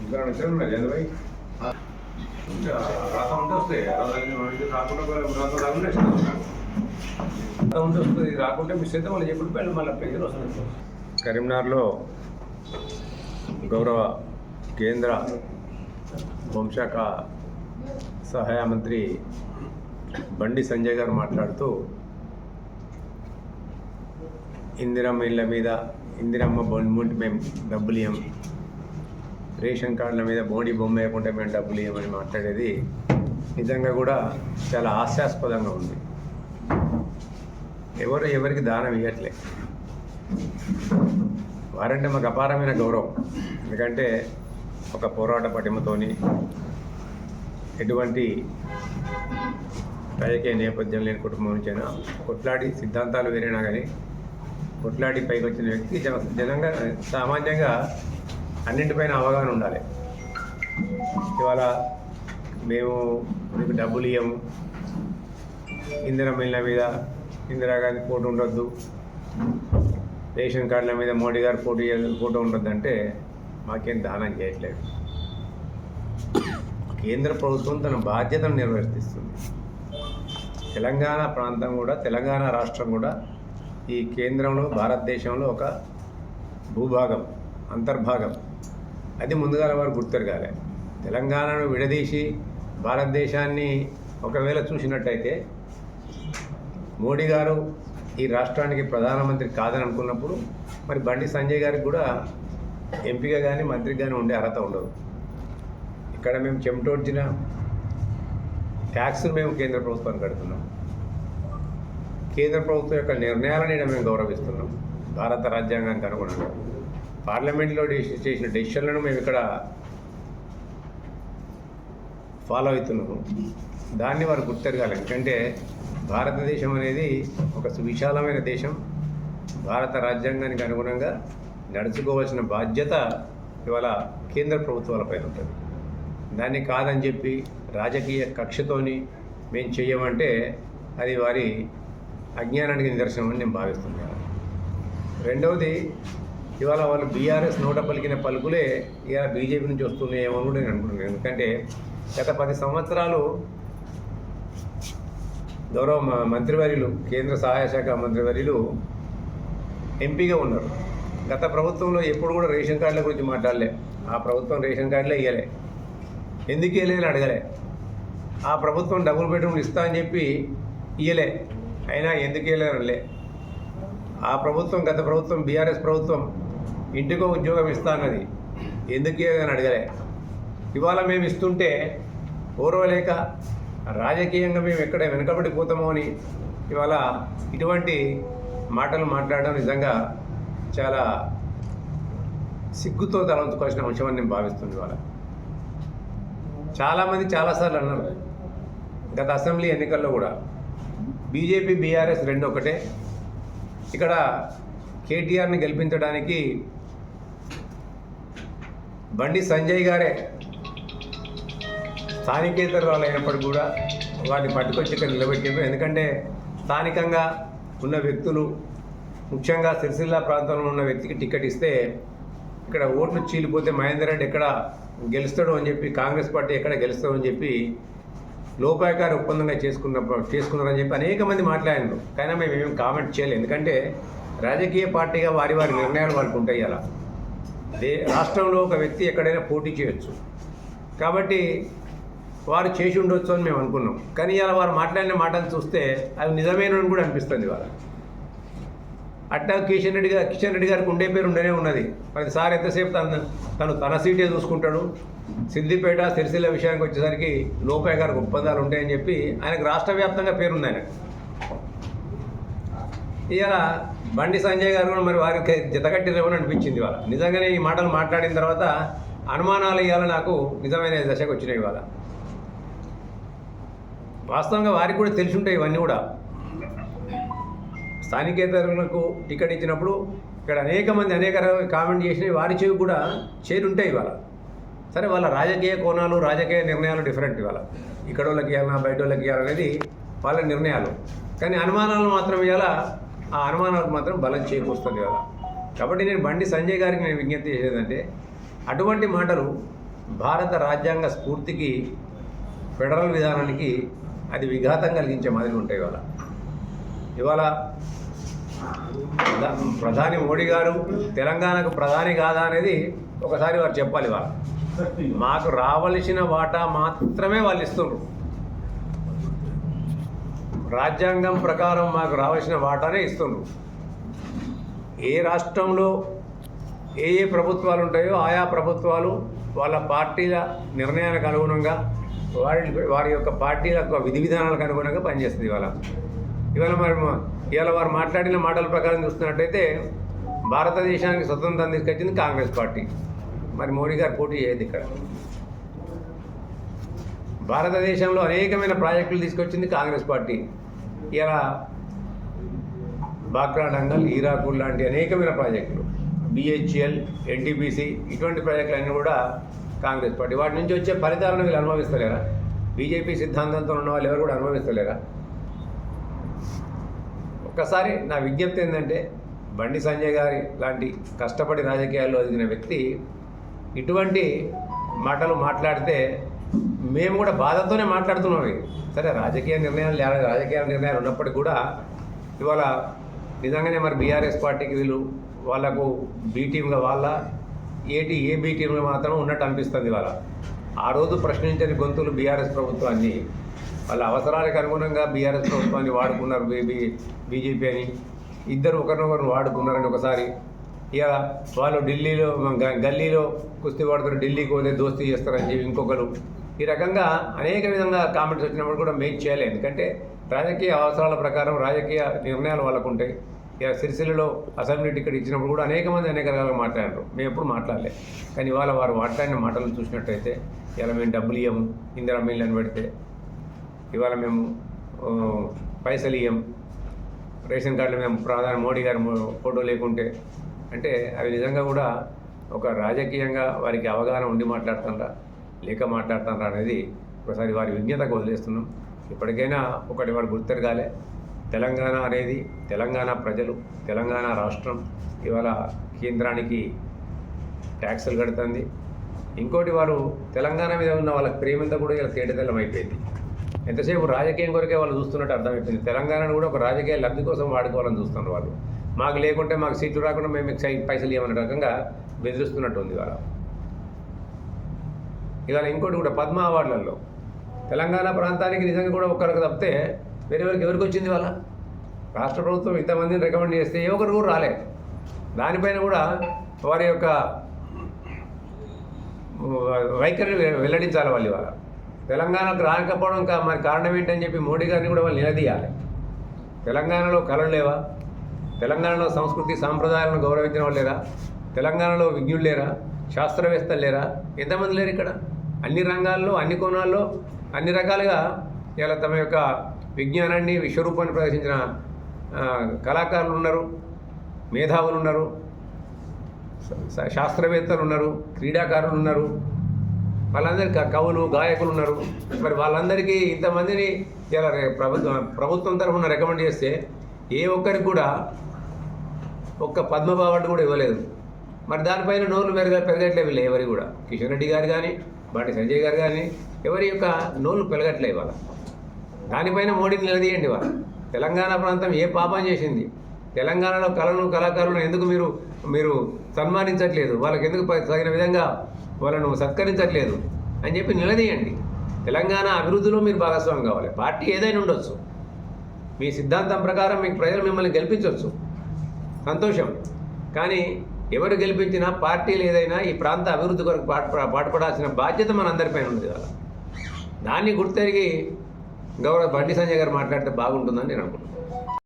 ఇంకా నచ్చారు మరి ఎంత భయ్ రాత ఉంటే వస్తాయి రాకుండా రాత రాకుండా రాత ఉంటే వస్తుంది రాకుంటే మిస్ అయితే వాళ్ళు చెప్పిన పెళ్ళి మళ్ళీ పేజీలు వస్తుంది కరీంనగర్లో గౌరవ కేంద్ర హోంశాఖ సహాయ మంత్రి బండి సంజయ్ గారు మాట్లాడుతూ ఇందిరమ్మ ఇళ్ళ మీద ఇందిరమ్మ బొమ్మంటే మేము డబ్బులు ఇవ్వం రేషన్ కార్డుల మీద బోడీ బొమ్మ వేయకుంటే మేము డబ్బులు ఇవ్వమని మాట్లాడేది. నిజంగా కూడా చాలా హాస్యాస్పదంగా ఉంది. ఎవరు ఎవరికి దానం ఇవ్వట్లే వారంటే మాకు అపారమైన గౌరవం. ఎందుకంటే ఒక పోరాట పటిమతోని ఎటువంటి రాజకీయ నేపథ్యం లేని కుటుంబం నుంచైనా కొట్లాడి సిద్ధాంతాలు వేరైనా కానీ కొట్లాడి పైకి వచ్చిన వ్యక్తి జన జనంగా సామాన్యంగా అన్నింటిపైన అవగాహన ఉండాలి. ఇవాళ మేము మీకు డబ్బులు ఇవ్వము ఇందిరా మిల్ల మీద ఇందిరాగాంధీ ఫోటో ఉండొద్దు. రేషన్ కార్డుల మీద మోడీ గారు ఫోటో ఫోటో ఉండొద్దు అంటే మాకేం దానం చేయట్లేదు. కేంద్ర ప్రభుత్వం తన బాధ్యతను నిర్వర్తిస్తుంది. తెలంగాణ ప్రాంతం కూడా తెలంగాణ రాష్ట్రం కూడా ఈ కేంద్రంలో భారతదేశంలో ఒక భూభాగం అంతర్భాగం. అది ముందుగా వారు గుర్తెరగాలి. తెలంగాణను విడదీసి భారతదేశాన్ని ఒకవేళ చూసినట్టయితే మోడీ గారు ఈ రాష్ట్రానికి ప్రధానమంత్రి కాదని అనుకున్నప్పుడు మరి బండి సంజయ్ గారికి కూడా ఎంపీగా కానీ మంత్రి కానీ ఉండే అర్హత ఉండదు. ఇక్కడ మేము చెమటోడ్చిన ట్యాక్స్ మేము కేంద్ర ప్రభుత్వాన్ని కడుతున్నాం. కేంద్ర ప్రభుత్వం యొక్క నిర్ణయాలను మేము గౌరవిస్తున్నాం. భారత రాజ్యాంగానికి అనుగుణంగా. పార్లమెంట్లో డెసి- చేసిన డెసిషన్లను మేము ఇక్కడ ఫాలో అవుతున్నాము. దాన్ని వారు గుర్తెరగాలి. ఎందుకంటే భారతదేశం అనేది ఒక సువిశాలమైన దేశం. భారత రాజ్యాంగానికి అనుగుణంగా నడుచుకోవాల్సిన బాధ్యత ఇవాళ కేంద్ర ప్రభుత్వాలపైన ఉంటుంది. దాన్ని కాదని చెప్పి రాజకీయ కక్షతోని మేము చేయమంటే అది వారి అజ్ఞానానికి నిదర్శనం అని నేను భావిస్తున్నాను రెండవది ఇవాళ వాళ్ళు బీఆర్ఎస్ నోట పలికిన పలుకులే ఇవాళ బీజేపీ నుంచి వస్తున్నాయేమో అని కూడా నేను అనుకుంటున్నాను. ఎందుకంటే గత పది సంవత్సరాలు గౌరవ మ- మంత్రివర్యులు కేంద్ర సహాయ శాఖ మంత్రివర్యులు ఎంపీగా ఉన్నారు. గత ప్రభుత్వంలో ఎప్పుడు కూడా రేషన్ కార్డుల గురించి మాట్లాడలే. ఆ ప్రభుత్వం రేషన్ కార్డులే ఇవ్వలే ఎందుకు ఇవ్వలేదని అడగలే. ఆ ప్రభుత్వం డబుల్ బెడ్రూమ్లు ఇస్తా అని చెప్పి ఇయ్యలే. అయినా ఎందుకు ఇవ్వలేనలే ఆ ప్రభుత్వం గత ప్రభుత్వం బీఆర్ఎస్ ప్రభుత్వం ఇంటికో ఉద్యోగం ఇస్తానది ఎందుకు ఇవ్వలేదని అడగలే. ఇవాళ మేము ఇస్తుంటే ఓర్వలేక రాజకీయంగా మేము ఎక్కడ వెనుకబడిపోతామో అని ఇవాళ ఇటువంటి మాటలు మాట్లాడడం నిజంగా చాలా సిగ్గుతో తలంచుకోవాల్సిన అంశం అని నేను భావిస్తుంది ఇవాళ. చాలామంది చాలాసార్లు అన్నారు. గత అసెంబ్లీ ఎన్నికల్లో కూడా బీజేపీ బీఆర్ఎస్ రెండు ఒకటే. ఇక్కడ కేటీఆర్ని గెలిపించడానికి బండి సంజయ్ గారే స్థానికేతరులు అయినప్పటికీ కూడా వాటిని పట్టుకొచ్చి ఇక్కడ నిలబెట్టారు ఎందుకంటే స్థానికంగా ఉన్న వ్యక్తులు ముఖ్యంగా సిరిసిల్ల ప్రాంతంలో ఉన్న వ్యక్తికి టికెట్ ఇస్తే ఇక్కడ ఓట్లు చీలిపోతే మహేందర్ రెడ్డి ఎక్కడ గెలుస్తాడు అని చెప్పి కాంగ్రెస్ పార్టీ ఎక్కడ గెలుస్తాడు అని చెప్పి లోపాయకారి ఒప్పందంగా చేసుకున్న చేసుకున్నారని చెప్పి అనేక మంది మాట్లాడినారు. కానీ మేము ఏం కామెంట్ చేయలేదు. ఎందుకంటే రాజకీయ పార్టీగా వారి వారి నిర్ణయాలు వారికి ఉంటాయి అలా. రాష్ట్రంలో ఒక వ్యక్తి ఎక్కడైనా పోటీ చేయొచ్చు. కాబట్టి వారు చేసి ఉండొచ్చు అని మేము అనుకున్నాం. కానీ ఇలా వారు మాట్లాడిన మాటలు చూస్తే అవి నిజమేనని కూడా అనిపిస్తుంది వాళ్ళ అట్టా కిషన్ రెడ్డి గారు కిషన్ రెడ్డి గారికి ఉండే పేరు ఉండనే ఉన్నది. మరి సార్ ఎంతసేపు తను తను తన సీటే చూసుకుంటాడు. సిద్దిపేట సిరిసిల్ల విషయానికి వచ్చేసరికి లోపయ్య గారికి ఒప్పందాలు ఉంటాయని చెప్పి ఆయనకు రాష్ట్ర వ్యాప్తంగా పేరుంది ఆయనకు ఇలా బండి సంజయ్ గారు కూడా మరి వారికి జతగట్టిరేమని అనిపించింది వాళ్ళ నిజంగానే ఈ మాటలు మాట్లాడిన తర్వాత అనుమానాలు ఇవాళ నాకు నిజమైన దశకు వచ్చినాయి ఇవాళ. వాస్తవంగా వారికి కూడా తెలిసి ఉంటాయి ఇవన్నీ కూడా. స్థానికేతరులకు టికెట్ ఇచ్చినప్పుడు ఇక్కడ అనేక మంది అనేక రకాల కామెంట్ చేసిన వారి చెవి కూడా చేరుంటాయి ఇవాళ. సరే వాళ్ళ రాజకీయ కోణాలు రాజకీయ నిర్ణయాలు డిఫరెంట్ ఇవాళ. ఇక్కడ వాళ్ళకి ఇవ్వాలన్నా బయట వాళ్ళకి ఇవ్వాలనేది వాళ్ళ నిర్ణయాలు. కానీ అనుమానాలు మాత్రం ఇవాళ ఆ అనుమానాలకు మాత్రం బలం చేకూరుస్తుంది ఇవాళ. కాబట్టి నేను బండి సంజయ్ గారికి నేను విజ్ఞప్తి చేసేదంటే అటువంటి మాటలు భారత రాజ్యాంగ స్ఫూర్తికి ఫెడరల్ విధానానికి అది విఘాతం కలిగించే మాదిరి ఉంటాయి ఇవాళ. ఇవాళ ప్రధాని మోడీ గారు తెలంగాణకు ప్రధాని కాదా అనేది ఒకసారి వారు చెప్పాలి వాళ్ళు మాకు రావలసిన వాటా మాత్రమే వాళ్ళు ఇస్తున్నారు రాజ్యాంగం ప్రకారం మాకు రావాల్సిన వాటానే ఇస్తున్నారు ఏ రాష్ట్రంలో ఏ ఏ ప్రభుత్వాలు ఉంటాయో ఆయా ప్రభుత్వాలు వాళ్ళ పార్టీల నిర్ణయానికి అనుగుణంగా వారిని వారి యొక్క పార్టీ యొక్క విధి విధానాలకు అనుగుణంగా పనిచేస్తుంది ఇవాళ. ఇవాళ మరి ఇవాళ వారు మాట్లాడిన మాటల ప్రకారం చూస్తున్నట్టయితే భారతదేశానికి స్వతంత్రం తీసుకొచ్చింది కాంగ్రెస్ పార్టీ. మరి మోడీ గారు పోటీ చేయదు ఇక్కడ. భారతదేశంలో అనేకమైన ప్రాజెక్టులు తీసుకొచ్చింది కాంగ్రెస్ పార్టీ. ఇలా బాక్రా డంగల్ ఈరాకుల్ లాంటి అనేకమైన ప్రాజెక్టులు. బిహెచ్ఎల్ ఎన్టీపీసీ ఇటువంటి ప్రాజెక్టులు అన్నీ కూడా కాంగ్రెస్ పార్టీ. వాటి నుంచి వచ్చే ఫలితాలను వీళ్ళు అనుభవిస్తలేరా? బీజేపీ సిద్ధాంతంతో ఉన్న వాళ్ళు ఎవరు కూడా అనుభవిస్తలేరా? ఒక్కసారి నా విజ్ఞప్తి ఏంటంటే బండి సంజయ్ గారి లాంటి కష్టపడి రాజకీయాల్లో ఎదిగిన వ్యక్తి ఇటువంటి మాటలు మాట్లాడితే మేము కూడా బాధతోనే మాట్లాడుతున్నాం సరే రాజకీయ నిర్ణయాలు రాజకీయ నిర్ణయాలు ఉన్నప్పటికీ కూడా ఇవాళ నిజంగానే మరి బీఆర్ఎస్ పార్టీకి వీళ్ళు వాళ్ళకు బీ వాళ్ళ ఏటి ఏ బీ మాత్రం ఉన్నట్టు అనిపిస్తుంది ఇవాళ. ఆ రోజు ప్రశ్నించని గొంతులు బీఆర్ఎస్ ప్రభుత్వాన్ని. వాళ్ళ అవసరాలకు అనుగుణంగా బీఆర్ఎస్ ప్రభుత్వాన్ని వాడుకున్నారు బీబీ బీజేపీ అని. ఇద్దరు ఒకరినొకరు వాడుకున్నారని ఒకసారి. ఇక వాళ్ళు ఢిల్లీలో గ- గల్లీలో కుస్తీ పడుతున్నారు ఢిల్లీకి పోతే దోస్తీ చేస్తారని చెప్పి ఇంకొకరు. ఈ రకంగా అనేక విధంగా కామెంట్స్ వచ్చినప్పుడు కూడా మేక్ చేయాలి ఎందుకంటే రాజకీయ అవసరాల ప్రకారం రాజకీయ నిర్ణయాలు వాళ్ళకు ఉంటాయి సిరిసిల్లలో అసెంబ్లీ టికెట్ ఇచ్చినప్పుడు కూడా అనేక మంది అనేక రకాలుగా మాట్లాడారు మేము ఎప్పుడు మాట్లాడలే. కానీ ఇవాళ వారు మాట్లాడిన మాటలు చూసినట్టయితే ఇలా మేము డబ్బులు ఇవ్వము ఇందిరా మిల్లు అని పెడితే ఇవాళ మేము పైసలు ఇవ్వం రేషన్ కార్డులు మేము ప్రధాని మోడీ గారి ఫోటో లేకుంటే అంటే అవి నిజంగా కూడా ఒక రాజకీయంగా వారికి అవగాహన ఉండి మాట్లాడుతుండ్రా లేక మాట్లాడుతుండ్రా అనేది ఒకసారి వారి విజ్ఞతకు వదిలేస్తున్నాం. ఇప్పటికైనా ఒకటి వాడు గుర్తెరగాలి. తెలంగాణ అనేది తెలంగాణ ప్రజలు తెలంగాణ రాష్ట్రం ఇవాళ కేంద్రానికి ట్యాక్సులు కడుతుంది. ఇంకోటి వారు తెలంగాణ మీద ఉన్న వాళ్ళ ప్రేమంతా కూడా ఇలా తేటతెల్లం అయిపోయింది. ఎంతసేపు రాజకీయం కొరకే వాళ్ళు చూస్తున్నట్టు అర్థమైపోయింది. తెలంగాణను కూడా ఒక రాజకీయ లబ్ధి కోసం వాడుకోవాలని చూస్తున్నారు వాళ్ళు. మాకు లేకుంటే మాకు సీట్లు రాకుండా మేము మీకు పైసలు ఇవ్వమనే రకంగా బెదిరిస్తున్నట్టు ఉంది ఇవాళ. ఇవాళ ఇంకోటి కూడా పద్మ అవార్డులలో తెలంగాణ ప్రాంతానికి నిజంగా కూడా ఒక్కరికి తప్పితే వేరే వాళ్ళకి ఎవరికి వచ్చింది వాళ్ళ రాష్ట్ర ప్రభుత్వం ఇంతమందిని రికమెండ్ చేస్తే ఏ ఒక్కరు కూడా రాలే. దానిపైన కూడా వారి యొక్క వైఖరిని వె- వెల్లడించాలి వాళ్ళు ఇవాళ. తెలంగాణకు రాకపోవడం మరి కారణం ఏంటని చెప్పి మోడీ గారిని కూడా వాళ్ళు నిలదీయాలి. తెలంగాణలో కళలు లేవా? తెలంగాణలో సంస్కృతి సాంప్రదాయాలను గౌరవించిన వాళ్ళు లేరా? తెలంగాణలో విజ్ఞులు లేరా? శాస్త్రవేత్తలు లేరా? ఎంతమంది లేరు ఇక్కడ? అన్ని రంగాల్లో అన్ని కోణాల్లో అన్ని రకాలుగా ఇలా తమ యొక్క విజ్ఞానాన్ని విశ్వరూపాన్ని ప్రదర్శించిన కళాకారులు ఉన్నారు మేధావులు ఉన్నారు శాస్త్రవేత్తలు ఉన్నారు క్రీడాకారులు ఉన్నారు వాళ్ళందరికీ కవులు గాయకులు ఉన్నారు. మరి వాళ్ళందరికీ ఇంతమందిని ఇలా ప్రభుత్వ ప్రభుత్వం ప్రభుత్వం తరఫున రికమెండ్ చేస్తే ఏ ఒక్కరికి కూడా ఒక్క పద్మ అవార్డు కూడా ఇవ్వలేదు. మరి దానిపైన నోళ్ళు పెరగ పెరగట్లేవు వీళ్ళు ఎవరి కూడా. కిషన్ రెడ్డి గారు కానీ బాటి సంజయ్ గారు కానీ ఎవరి యొక్క నోళ్ళు పెరగట్లే ఇవాళ. దానిపైన మోడీని నిలదీయండి వారు. తెలంగాణ ప్రాంతం ఏ పాపం చేసింది? తెలంగాణలో కళను కళాకారులను ఎందుకు మీరు మీరు సన్మానించట్లేదు? వాళ్ళకి ఎందుకు తగిన విధంగా వాళ్ళను సత్కరించట్లేదు? అని చెప్పి నిలదీయండి. తెలంగాణ అభివృద్ధిలో మీరు భాగస్వామి కావాలి. పార్టీ ఏదైనా ఉండొచ్చు. మీ సిద్ధాంతం ప్రకారం మీకు ప్రజలు మిమ్మల్ని గెలిపించవచ్చు సంతోషం. కానీ ఎవరు గెలిపించినా పార్టీలు ఏదైనా ఈ ప్రాంత అభివృద్ధి కొరకు పాటు పాటుపడాల్సిన బాధ్యత మనందరిపైన ఉంది కదా. దాన్ని గుర్తెరిగి గౌరవ బండి సంజయ్ గారు మాట్లాడితే బాగుంటుందని నేను అనుకుంటున్నాను.